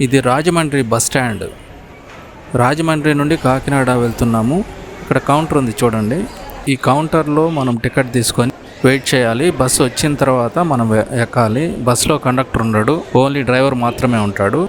ఇది Rajahmundry bus stand. Rajahmundry నుండి కాకినాడ వెళ్తున్నాము. ఇక్కడ కౌంటర్ ఉంది చూడండి. ఈ కౌంటర్లో మనం టికెట్ తీసుకొని వెయిట్ చేయాలి. బస్సు వచ్చిన తర్వాత మనం ఎక్కాలి. బస్సులో కండక్టర్ ఉండడు. ఓన్లీ డ్రైవర్ మాత్రమే ఉంటాడు.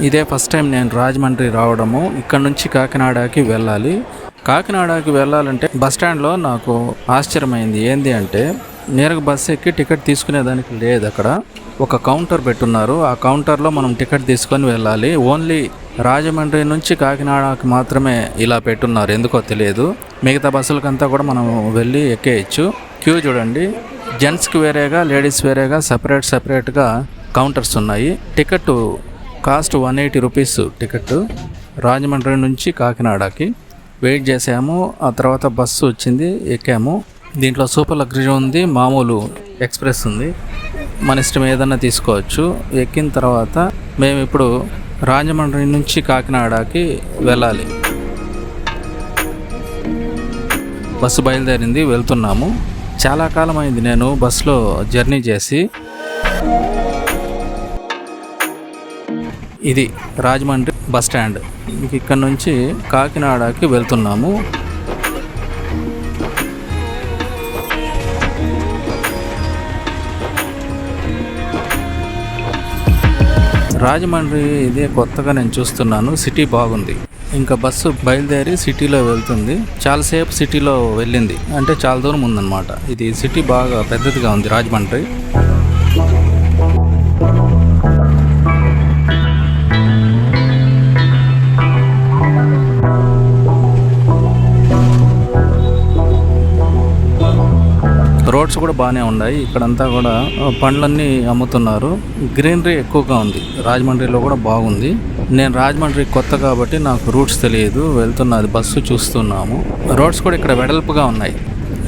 ఇదే ఫస్ట్ టైం నేను రాజమండ్రి రావడము. ఇక్కడ నుంచి కాకినాడకి వెళ్ళాలి. కాకినాడకి వెళ్ళాలంటే బస్ స్టాండ్లో నాకు ఆశ్చర్యమైంది. ఏంది అంటే నేరుగా బస్సు ఎక్కి టికెట్ తీసుకునేదానికి లేదు అక్కడ. ఒక కౌంటర్ పెట్టున్నారు. ఆ కౌంటర్లో మనం టికెట్ తీసుకొని వెళ్ళాలి. ఓన్లీ రాజమండ్రి నుంచి కాకినాడకి మాత్రమే ఇలా పెట్టున్నారు. ఎందుకో తెలియదు. మిగతా బస్సులకంతా కూడా మనం వెళ్ళి ఎక్కేయచ్చు. క్యూ చూడండి. జెంట్స్కి వేరేగా లేడీస్ వేరేగా సపరేట్ సపరేట్గా కౌంటర్స్ ఉన్నాయి. Ticket cost one eighty rupees ticket Rajahmundry నుంచి కాకినాడకి వెయిట్ చేసాము. ఆ తర్వాత బస్సు వచ్చింది ఎక్కాము. దీంట్లో సూపర్ లగ్జరీ ఉంది. మామూలు ఎక్స్ప్రెస్ ఉంది. మన ఇష్టం ఏదన్నా తీసుకోవచ్చు. ఎక్కిన తర్వాత మేము ఇప్పుడు రాజమండ్రి నుంచి కాకినాడకి వెళ్ళాలి. బస్సు బయలుదేరింది వెళ్తున్నాము. చాలా కాలం అయింది నేను బస్సులో జర్నీ చేసి. ఇది రాజమండ్రి బస్ స్టాండ్. ఇంక ఇక్కడ నుంచి కాకినాడకి వెళ్తున్నాము. రాజమండ్రి ఇదే కొత్తగా నేను చూస్తున్నాను. సిటీ బాగుంది. ఇంకా బస్సు బయలుదేరి సిటీలో వెళ్తుంది. చాలాసేపు సిటీలో వెళ్ళింది. అంటే చాలా దూరం ఉందన్నమాట. ఇది సిటీ బాగా పెద్దదిగా ఉంది రాజమండ్రి. రోడ్స్ కూడా బాగానే ఉన్నాయి. ఇక్కడంతా కూడా పండ్లన్నీ అమ్ముతున్నారు. గ్రీనరీ ఎక్కువగా ఉంది. రాజమండ్రిలో కూడా బాగుంది. నేను రాజమండ్రి కొత్త కాబట్టి నాకు రూట్స్ తెలియదు. వెళ్తున్నది బస్సు చూస్తున్నాము. రోడ్స్ కూడా ఇక్కడ వెడల్పుగా ఉన్నాయి.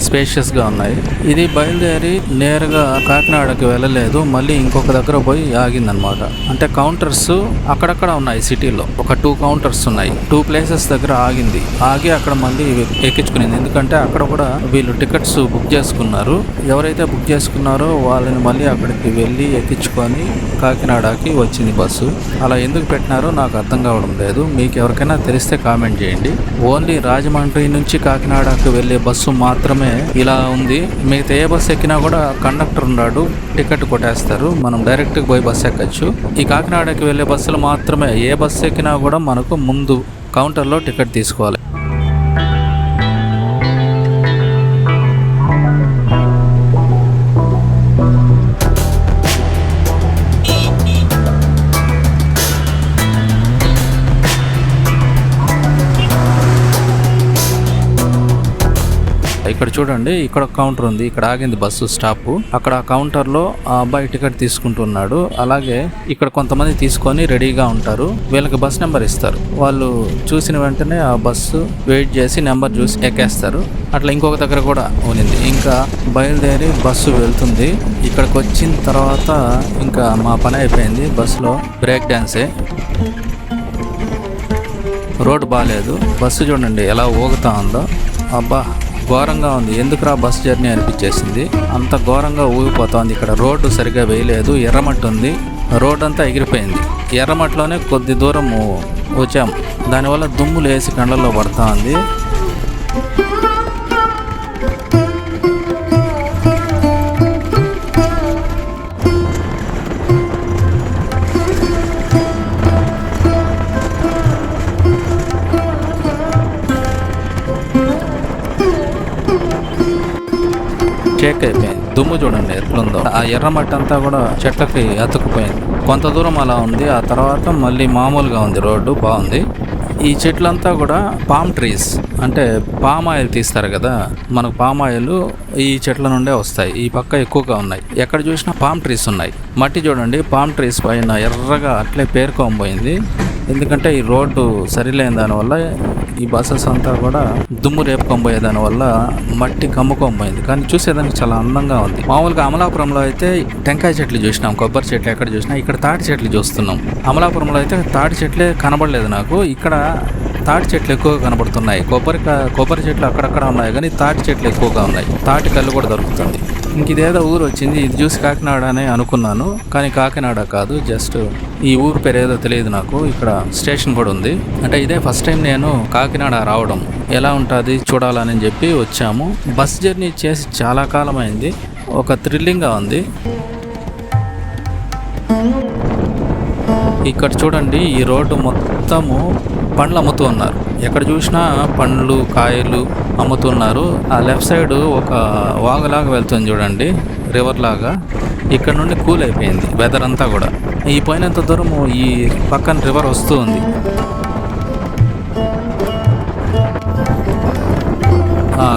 స్పేషియస్గా ఉన్నాయి. ఇది బయలుదేరి నేరుగా కాకినాడకి వెళ్ళలేదు. మళ్ళీ ఇంకొక దగ్గర పోయి ఆగిందనమాట అంటే కౌంటర్స్ అక్కడక్కడ ఉన్నాయి సిటీలో. ఒక టూ కౌంటర్స్ ఉన్నాయి. టూ ప్లేసెస్ దగ్గర ఆగింది. ఆగి అక్కడ మళ్ళీ ఎక్కించుకునేది. ఎందుకంటే అక్కడ కూడా వీళ్ళు టికెట్స్ బుక్ చేసుకున్నారు. ఎవరైతే బుక్ చేసుకున్నారో వాళ్ళని మళ్ళీ అక్కడికి వెళ్ళి ఎక్కించుకొని కాకినాడకి వచ్చింది బస్సు. అలా ఎందుకు పెట్టినారో నాకు అర్థం కావడం లేదు. మీకు ఎవరికైనా తెలిస్తే కామెంట్ చేయండి. ఓన్లీ రాజమండ్రి నుంచి కాకినాడకి వెళ్ళే బస్సు మాత్రమే ఇలా ఉంది. మిగతా ఏ బస్సు ఎక్కినా కూడా కండక్టర్ ఉన్నాడు. టికెట్ కొట్టేస్తారు. మనం డైరెక్ట్ పోయి బస్సు ఎక్కచ్చు. ఈ కాకినాడకి వెళ్ళే బస్సులు మాత్రమే. ఏ బస్సు ఎక్కినా కూడా మనకు ముందు కౌంటర్లో టికెట్ తీసుకోవాలి. ఇక్కడ చూడండి ఇక్కడ ఒక కౌంటర్ ఉంది. ఇక్కడ ఆగింది బస్సు స్టాప్ అక్కడ కౌంటర్లో ఆ అబ్బాయి టికెట్ తీసుకుంటున్నాడు. అలాగే ఇక్కడ కొంతమంది తీసుకొని రెడీగా ఉంటారు. వీళ్ళకి బస్ నెంబర్ ఇస్తారు. వాళ్ళు చూసిన వెంటనే ఆ బస్సు వెయిట్ చేసి నెంబర్ చూసి ఎక్కేస్తారు. అట్లా ఇంకొక దగ్గర కూడా ఉనింది ఇంకా బయలుదేరి బస్సు వెళ్తుంది. ఇక్కడికి వచ్చిన తర్వాత ఇంకా మా పని అయిపోయింది. బస్సులో బ్రేక్ డ్యాన్సే రోడ్డు బాగాలేదు బస్సు చూడండి ఎలా ఊగుతా ఉందో. అబ్బా! ఘోరంగా ఉంది. ఎందుకురా బస్ జర్నీ అనిపించేసింది? అంత ఘోరంగా ఊగిపోతోంది. ఇక్కడ రోడ్డు సరిగా వేయలేదు. ఎర్రమట్టి ఉంది రోడ్ అంతా ఎగిరిపోయింది. ఎర్రమట్టిలోనే కొద్ది దూరం వచ్చాం దానివల్ల దుమ్ములు వేసి కండల్లో పడతా ఉంది షేక్ అయిపోయింది దుమ్ము చూడండి ఎట్లుందో. ఆ ఎర్రమట్టి అంతా కూడా చెట్లకి అతుక్కుపోయింది. కొంత దూరం అలా ఉంది. ఆ తర్వాత మళ్ళీ మామూలుగా ఉంది రోడ్డు బాగుంది. ఈ చెట్లంతా కూడా పామ్ ట్రీస్ అంటే పామ్ ఆయిల్ తీస్తారు కదా మనకు పామ్ ఆయిల్ ఈ చెట్ల నుండే వస్తాయి. ఈ పక్క ఎక్కువగా ఉన్నాయి. ఎక్కడ చూసినా పామ్ ట్రీస్ ఉన్నాయి. మట్టి చూడండి. పామ్ ట్రీస్ పైన ఎర్రగా అట్లే పేరుకోబోయింది. ఎందుకంటే ఈ రోడ్డు సరిలేని దానివల్ల ఈ బస్సెస్ అంతా కూడా దుమ్ము రేపుకొని దానివల్ల మట్టి కమ్ముకొని పోయింది కానీ చూసేదానికి చాలా అందంగా ఉంది. మామూలుగా అమలాపురంలో అయితే టెంకాయ చెట్లు చూసినాం. కొబ్బరి చెట్లు ఎక్కడ చూసినా. ఇక్కడ తాటి చెట్లు చూస్తున్నాం. అమలాపురంలో అయితే తాటి చెట్లే కనబడలేదు నాకు. ఇక్కడ తాటి చెట్లు ఎక్కువగా కనబడుతున్నాయి. కొబ్బరి కొబ్బరి చెట్లు అక్కడక్కడ ఉన్నాయి. కానీ తాటి చెట్లు ఎక్కువగా ఉన్నాయి. తాటి కళ్ళు కూడా దొరుకుతుంది ఇంక ఇదేదో ఊరు వచ్చింది ఇది చూసి కాకినాడ అని అనుకున్నాను. కానీ కాకినాడ కాదు జస్ట్ ఈ ఊరు పేరు ఏదో తెలియదు నాకు. ఇక్కడ స్టేషన్ కూడా ఉంది. అంటే ఇదే ఫస్ట్ టైం నేను కాకినాడ రావడం. ఎలా ఉంటుంది చూడాలని చెప్పి వచ్చాము. బస్ జర్నీ చేసి చాలా కాలం అయింది ఒక థ్రిల్లింగ్గా ఉంది. ఇక్కడ చూడండి ఈ రోడ్డు మొత్తము పండ్లు అమ్ముతూ ఉన్నారు. ఎక్కడ చూసినా పండ్లు కాయలు అమ్ముతున్నారు. ఆ లెఫ్ట్ సైడ్ ఒక వాగులాగా వెళ్తుంది చూడండి రివర్ లాగా. ఇక్కడ నుండి కూల్ అయిపోయింది వెదర్ అంతా కూడా. ఈ పోయినంత దూరము ఈ పక్కన రివర్ వస్తూ ఉంది.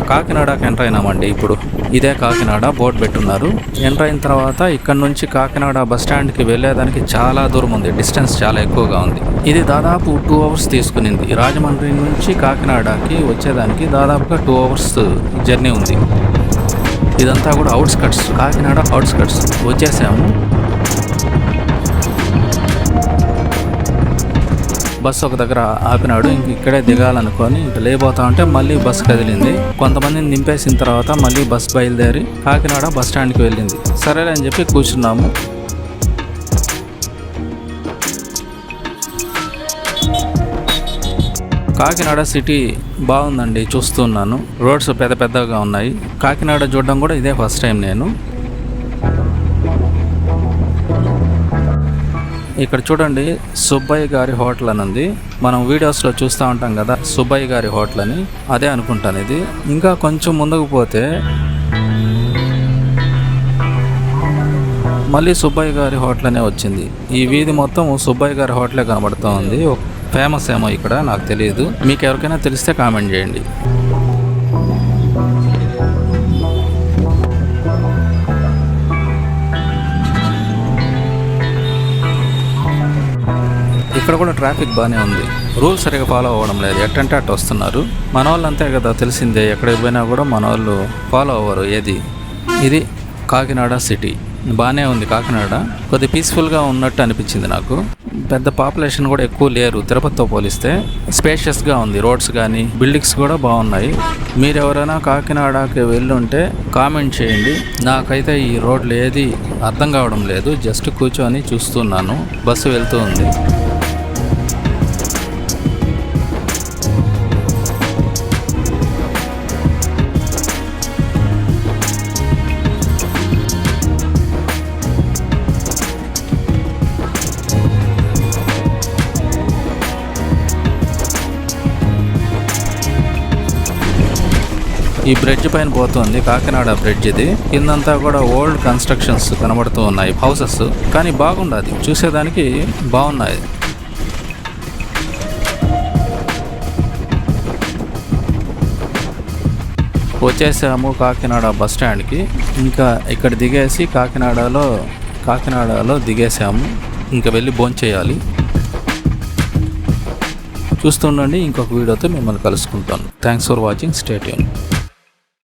కాకినాడకి ఎంటర్ అయినామండి ఇప్పుడు. ఇదే కాకినాడ బోర్డు పెట్టున్నారు. ఎంటర్ అయిన తర్వాత ఇక్కడ నుంచి కాకినాడ బస్ స్టాండ్కి వెళ్ళేదానికి చాలా దూరం ఉంది. డిస్టెన్స్ చాలా ఎక్కువగా ఉంది. ఇది దాదాపు టూ అవర్స్ తీసుకునింది. రాజమండ్రి నుంచి కాకినాడకి వచ్చేదానికి దాదాపుగా టూ అవర్స్ జర్నీ ఉంది. ఇదంతా కూడా అవుట్స్కట్స్. కాకినాడ అవుట్స్కట్స్. వచ్చేసాము. బస్సు ఒక దగ్గర ఆపినాడు ఇంక ఇక్కడే దిగాలనుకొని ఇంక లేబోతా ఉంటే మళ్ళీ బస్సు కదిలింది. కొంతమందిని నింపేసిన తర్వాత మళ్ళీ బస్సు బయలుదేరి కాకినాడ బస్ స్టాండ్కి వెళ్ళింది. సరేలే అని చెప్పి కూర్చున్నాము. కాకినాడ సిటీ బాగుందండి చూస్తున్నాను రోడ్స్ పెద్ద పెద్దగా ఉన్నాయి. కాకినాడ చూడడం కూడా ఇదే ఫస్ట్ టైం నేను. ఇక్కడ చూడండి సుబ్బయ్య గారి హోటల్ అని ఉంది. మనం వీడియోస్లో చూస్తూ ఉంటాం కదా సుబ్బయ్య గారి హోటల్ అని. అదే అనుకుంటాను ఇది. ఇంకా కొంచెం ముందుకు పోతే మళ్ళీ సుబ్బయ్య గారి హోటల్ అనే వచ్చింది. ఈ వీధి మొత్తం సుబ్బయ్య గారి హోటలే కనబడుతూ ఉంది. ఫేమస్ ఏమో ఇక్కడ నాకు తెలియదు. మీకు ఎవరికైనా తెలిస్తే కామెంట్ చేయండి. ఇక్కడ కూడా ట్రాఫిక్ బాగానే ఉంది. రూల్స్ సరిగా ఫాలో అవ్వడం లేదు. ఎట్టంటే అటు వస్తున్నారు. మన వాళ్ళు అంతే కదా తెలిసిందే. ఎక్కడికి పోయినా కూడా మన వాళ్ళు ఫాలో అవ్వరు ఏది. ఇది కాకినాడ సిటీ. బాగానే ఉంది కాకినాడ. కొద్ది పీస్ఫుల్గా ఉన్నట్టు అనిపించింది నాకు. పెద్ద పాపులేషన్ కూడా ఎక్కువ లేరు. తిరుపతితో పోలిస్తే స్పేషియస్గా ఉంది. రోడ్స్ కానీ బిల్డింగ్స్ కూడా బాగున్నాయి. మీరు ఎవరైనా కాకినాడకి వెళ్ళుంటే కామెంట్ చేయండి. నాకైతే ఈ రోడ్లు ఏది అర్థం కావడం లేదు. జస్ట్ కూర్చొని చూస్తున్నాను. బస్సు వెళ్తూ ఉంది. ఈ బ్రిడ్జ్ పైన పోతుంది కాకినాడ బ్రిడ్జ్ ఇది. కిందంతా కూడా ఓల్డ్ కన్స్ట్రక్షన్స్ కనబడుతూ ఉన్నాయి హౌసెస్. కానీ బాగుండదు. చూసేదానికి బాగున్నాయి. వచ్చేసాము కాకినాడ బస్ స్టాండ్కి. ఇంకా ఇక్కడ దిగేసి కాకినాడలో కాకినాడలో దిగేసాము. ఇంకా వెళ్ళి భోంచేయాలి చూస్తుండండి ఇంకొక వీడియోతో మిమ్మల్ని కలుసుకుంటాను. Thanks for watching state